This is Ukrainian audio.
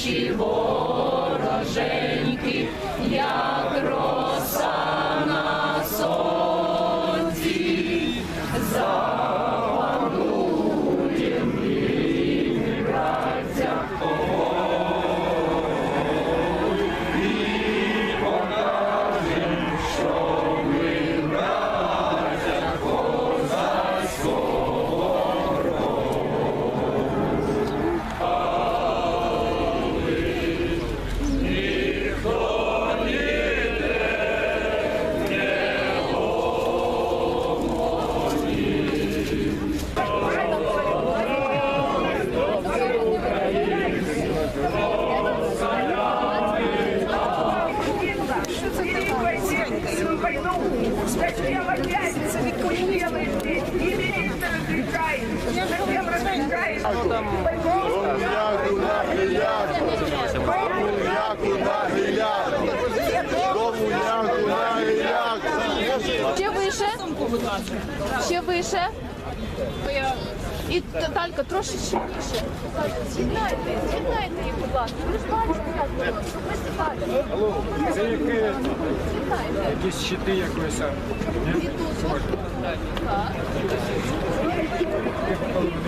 очі вороженьки, як Зачем опять уделали и? Зачем разрешает? На на на. Ще вище. Ще вище. І Талька трошечки вище. З'єднайте, з'єднайте їх, будь ласка. Ви ж бачите, як. Приступайте. З'єднайте. Якісь щити якоїсь. а? І тут. Так. Коли вони